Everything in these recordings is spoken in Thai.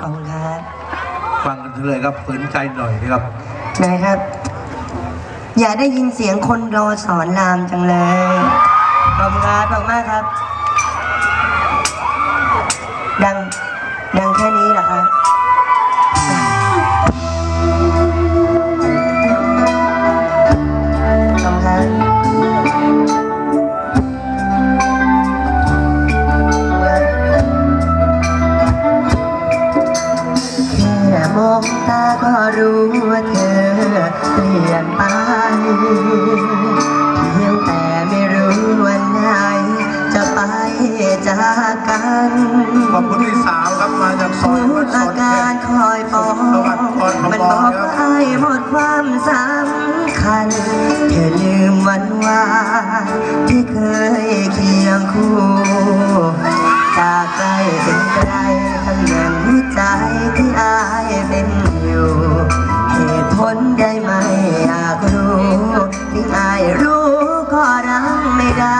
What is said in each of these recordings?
ขอบคุณครับฟังกันเลยครับฝืนใจหน่อยนะครับนะครับ อย่าได้ยินเสียงคนรอสอนรามจังเลยขอบคุณครับขอบคุณมากครับ คอยปองสวัสดิ์พรขมันบอกครัว่าบให้หมดความสำคัญ เธอลืมวันวานที่เคยเคียงคู่จากใกล้เป็นไกลตำแหน่งหัวใจที่อายเป็นอยู่เหตุผลได้ไหมอยากรู้ที่อายรู้ก็รักไม่ได้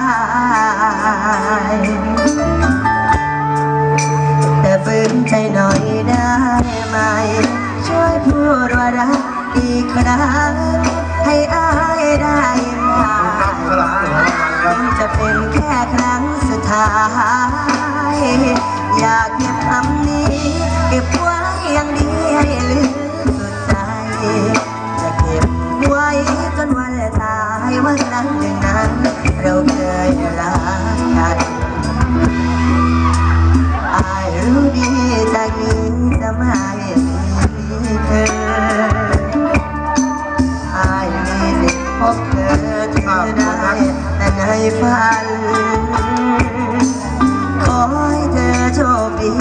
แต่ฝืนใจหน่อยได้ ไหมช่วยพูดว่ารักอีกครั้งให้อายได้ไหมสลับหัวกันครับถึงจะเป็นแค่ครั้งสุดท้าย อยากเก็บคำนี้ เก็บไว้อย่างดีให้ลืมสุดใจ ในฝัน ขอให้เธอโชคดี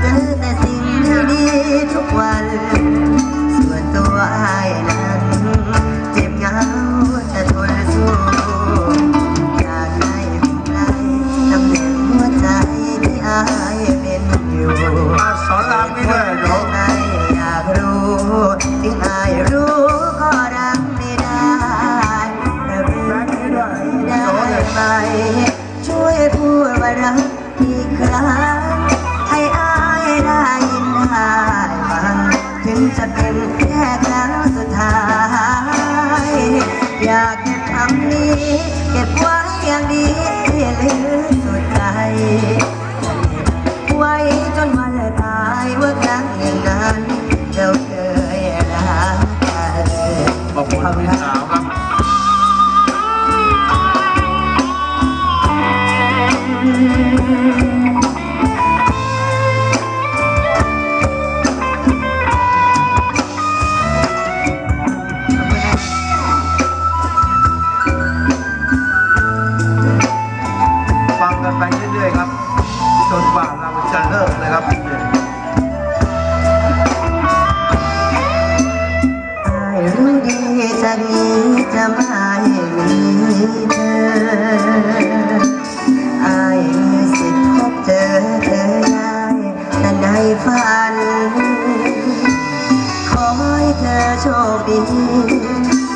เจอแต่สิ่งดีๆทุกวัน สุดใจไว้จนวันตายว่าครั้งหนึ่งนั้นเราเคยรักกันขอบคุณพี่สาวครับ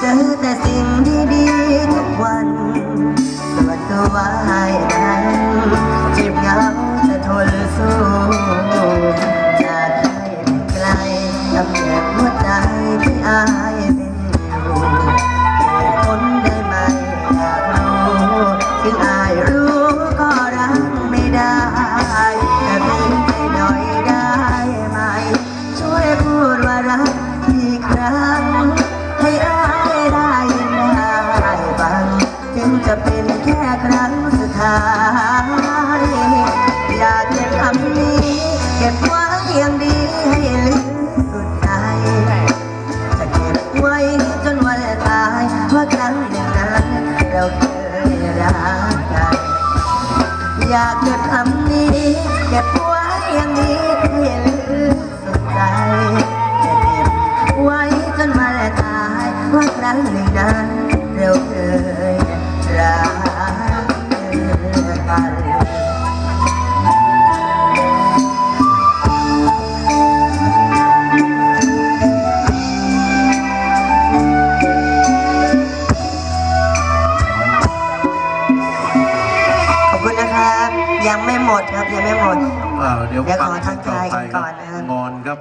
เจอแต่สิ่งดีๆทุกวันส่วนตัวอายนั้นเจ็บเหงาจะทนสู้จากใครเป็นไกลตำแหน่งหัวใจที่อาย อยากหยุดคำนี้เก็บไว้อย่างนี้ที่ลืมสุดใจจะเก็บไว้จนมาและตายวันนั้นหนึ่งนั้ ยังไม่หมดครับยังไม่หมดเดี๋ยวขอทักทายก่อนนะงอนครับ